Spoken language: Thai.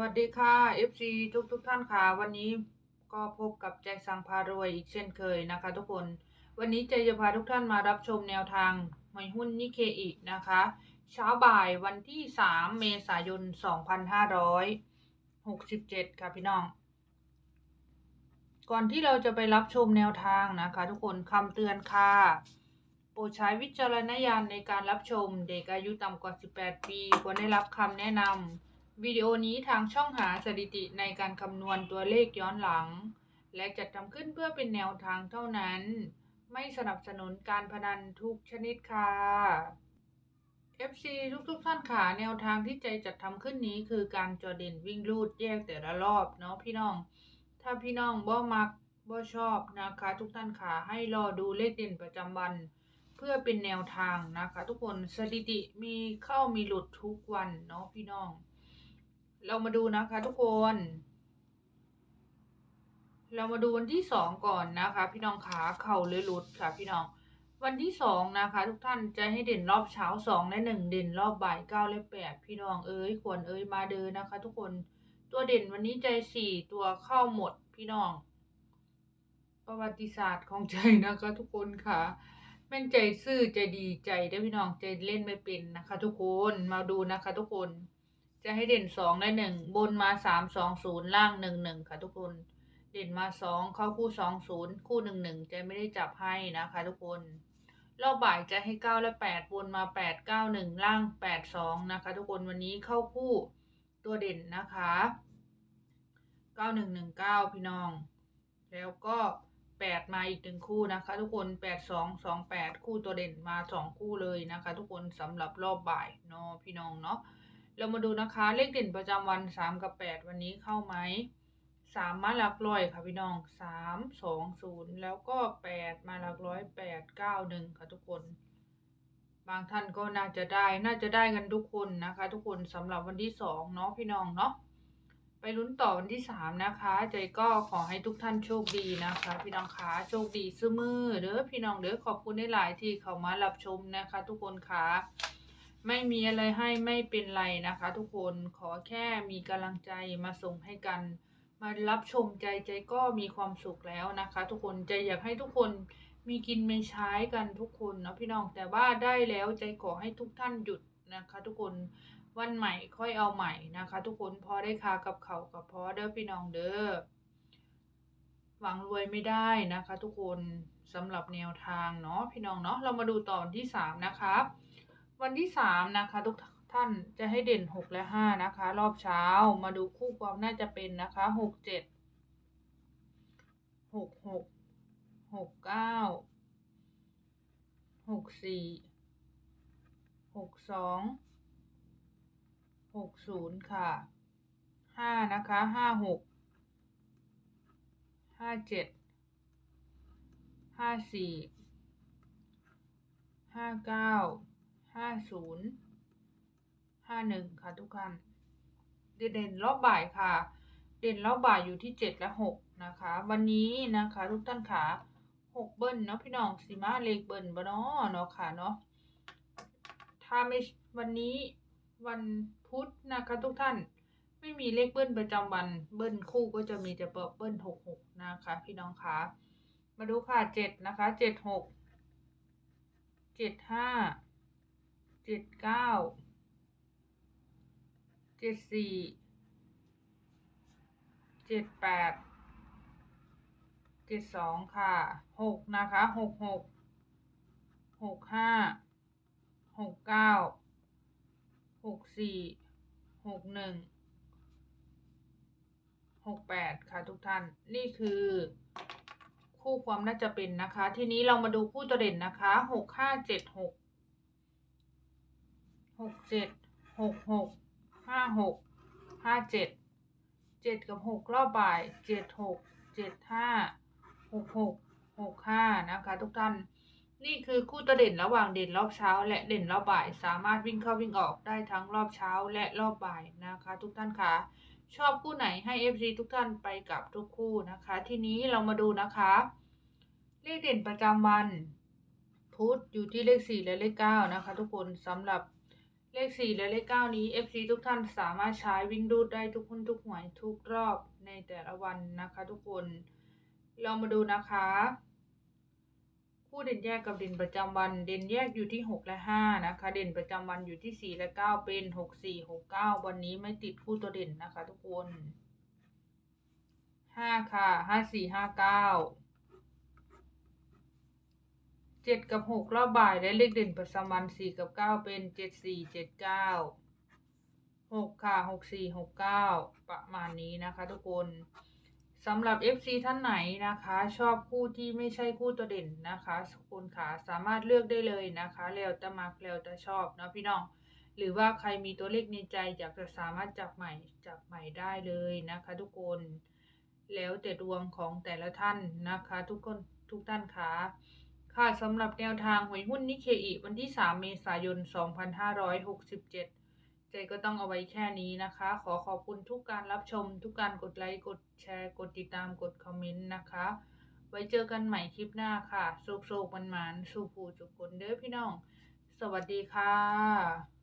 วัสดีค่ะ FC ทุกทุกๆท่านค่ะ วันนี้ก็พบกับใจสังพารวยอีกเช่นเคยนะคะ ทุกคน วันนี้ใจจะพาทุกท่านมารับชมแนวทางหวยหุ้นนิเคอีนะคะ เช้าบ่ายวันที่ 3 เมษายน 2567 ค่ะพี่น้อง ก่อนที่เราจะไปรับชมแนวทางนะคะ ทุกคนคำเตือนค่ะโปรดใช้วิจารณญาณในการรับชม เด็กอายุต่ำกว่า 18 ปีควรได้รับคำแนะนำ วิดีโอนี้ทางช่องหาสถิติในการคำนวณตัวเลขย้อนหลัง และจัดทำขึ้นเพื่อเป็นแนวทางเท่านั้น ไม่สนับสนุนการพนันทุกชนิดค่ะ FC ทุกๆท่านค่ะแนวทางที่ใจจัดทำขึ้นนี้คือการจอเด่นวิ่งลูดแยกแต่ละรอบเนาะพี่น้อง ถ้าพี่น้องบ่มักบ่ชอบนะคะ ทุกท่านค่ะให้รอดูเลขเด่นประจำวัน เพื่อเป็นแนวทางนะคะ ทุกคนสถิติมีเข้ามีหลุดทุกวันเนาะพี่น้อง เรามาดูนะคะทุกคน เรามาดูวันที่สองก่อนนะคะ พี่น้องขาเข่าหรือหลุดค่ะพี่น้อง วันที่สองนะคะ ทุกท่านจะให้เด่นรอบเช้าสองและหนึ่งเด่นรอบบ่ายเก้าและแปดพี่น้องเอ้ยควรเอ้ยมาเดินนะคะ ทุกคนตัวเด่นวันนี้ใจสี่ตัวเข้าหมดพี่น้อง ประวัติศาสตร์ของใจนะคะ ทุกคนค่ะแม่นใจซื่อใจดีใจได้พี่น้องใจเล่นไม่เป็นนะคะ ทุกคนมาดูนะคะ ทุกคน จะให้เด่นสองและหนึ่งบนมาสามสองศูนย์ล่างหนึ่งหนึ่งค่ะทุกคน เด่นมาสองเข้าคู่สองศูนย์คู่หนึ่งหนึ่งจะไม่ได้จับให้นะคะ ทุกคนรอบบ่ายจะให้เก้าและแปดบนมาแปดเก้าหนึ่งล่างแปดสองนะคะ ทุกคนวันนี้เข้าคู่ตัวเด่นนะคะเก้าหนึ่งหนึ่งเก้าพี่น้อง แล้วก็แปดมาอีกหนึ่งคู่นะคะ ทุกคนแปดสองสองแปดคู่ตัวเด่นมาสองคู่เลยนะคะ ทุกคนสำหรับรอบบ่ายเนาะพี่น้องเนาะ เรามาดูนะคะเลขเด่นประจำวันสามกับแปดวันนี้เข้าไหมสามมาหลักร้อยค่ะพี่น้องสามสองศูนย์แล้วก็แปดมาหลักร้อยแปดเก้าหนึ่งค่ะทุกคน บางท่านก็น่าจะได้น่าจะได้กันทุกคนนะคะ ทุกคนสำหรับวันที่สองเนาะพี่น้องเนาะไปลุ้นต่อวันที่สามนะคะใจก็ขอให้ทุกท่านโชคดีนะคะ พี่น้องคะโชคดีซื้อมือเด้อพี่น้องเด้อขอบคุณได้หลายที่เข้ามารับชมนะคะ ทุกคนคะ ไม่มีอะไรให้ไม่เป็นไรนะคะ ทุกคนขอแค่มีกำลังใจมาส่งให้กัน มารับชมใจใจก็มีความสุขแล้วนะคะ ทุกคนใจอยากให้ทุกคนมีกินไม่ใช้กันทุกคนเนาะพี่น้องแต่ว่าได้แล้วใจขอให้ทุกท่านหยุดนะคะ ทุกคนวันใหม่ค่อยเอาใหม่นะคะ ทุกคนพอได้คากับเขากับพอเด้อพี่น้องเด้อหวังรวยไม่ได้นะคะ ทุกคนสำหรับแนวทางเนาะพี่น้องเนาะเรามาดูตอนที่สามนะคะ วันที่สามนะคะทุกท่านจะให้เด่นหกและห้านะคะ รอบเช้ามาดูคู่ความน่าจะเป็นนะคะหกเจ็ดหกหกหกเก้าหกสี่หกสองหกศูนย์ค่ะห้านะคะห้าหกห้าเจ็ดห้าสี่ห้าเก้า ห้าศูนย์ห้าหนึ่งค่ะทุกท่านเด่นรอบบ่ายค่ะ เด่นรอบบ่ายอยู่ที่เจ็ดและหกนะคะ วันนี้นะคะ ทุกท่านขาหกเบิ้ลเนาะพี่น้องสีมาเลขเบิ้ลบ่เนาะเนาะค่ะเนาะถ้าไม่วันนี้วันพุธนะคะทุกท่านไม่มีเลขเบิ้ลประจำวันเบิ้ลคู่ก็จะมีแต่เบิ้ลหกหกนะคะ พี่น้องคะมาดูค่ะเจ็ดนะคะเจ็ดหกเจ็ดห้า เจ็ดเก้าเจ็ดสี่เจ็ดแปดเจ็ดสองค่ะหกนะคะหกหกหกห้าหกเก้าหกสี่หกหนึ่งหกแปดค่ะทุกท่านนี่คือคู่ความน่าจะเป็นนะคะ ทีนี้เรามาดูคู่ตัวเด่นนะคะหกห้าเจ็ดหก กเจ็ดหกหกห้าหกห้าเจ็ดเจ็ดกับหกรอบบ่ายเจ็ดหกเจ็ดห้าหกหกหกห้านะคะทุกท่าน นี่คือคู่ตัวเด่นระหว่างเด่นรอบเช้า และเด่นรอบบ่าย สามารถวิ่งเข้าวิ่งออกได้ทั้งรอบเช้าและรอบบ่ายนะคะ ทุกท่านคะชอบคู่ไหนให้ FC ทุกท่านไปกับทุกคู่นะคะ ทีนี้เรามาดูนะคะ เลขเด่นประจำวัน พุธอยู่ที่เลขสี่และเลขเก้านะคะ ทุกคนสำหรับ เลขสี่และเลขเก้านี้ FC ทุกท่านสามารถใช้วิ่งรูดได้ทุกคนทุกหวยทุกรอบในแต่ละวันนะคะทุกคน เรามาดูนะคะ คู่เด่นแยกกับเด่นประจำวัน เด่นแยกอยู่ที่หกและห้านะคะ เด่นประจำวันอยู่ที่สี่และเก้าเป็นหกสี่หกเก้าวันนี้ไม่ติดคู่ตัวเด่นนะคะทุกคนห้าค่ะห้าสี่ห้า เจ็ดกับหกรอบบ่ายและเลขเด่นประจำวันสี่กับเก้าเป็นเจ็ดสี่เจ็ดเก้าหกค่ะหกสี่หกเก้าประมาณนี้นะคะ ทุกคนสำหรับ FC ท่านไหนนะคะ ชอบคู่ที่ไม่ใช่คู่ตัวเด่นนะคะทุกคนค่ะสามารถเลือกได้เลยนะคะแล้วแต่มักแล้วแต่ชอบเนาะพี่น้อง หรือว่าใครมีตัวเลขในใจอยากจะสามารถจับใหม่จับใหม่ได้เลยนะคะ ทุกคนแล้วแต่ดวงของแต่ละท่านนะคะ ทุกคนทุกท่านคะ ค่ะสำหรับแนวทางหวยหุ้นนิเคอีวันที่ 3 เมษายน 2567 ใจก็ต้องเอาไว้แค่นี้นะคะ ขอขอบคุณทุกการรับชม ทุกการกดไลค์ กดแชร์ กดติดตาม กดคอมเมนต์นะคะ ไว้เจอกันใหม่คลิปหน้าค่ะโศกโศกมันมันสู่ผู้จุกคนเด้อพี่น้อง สวัสดีค่ะ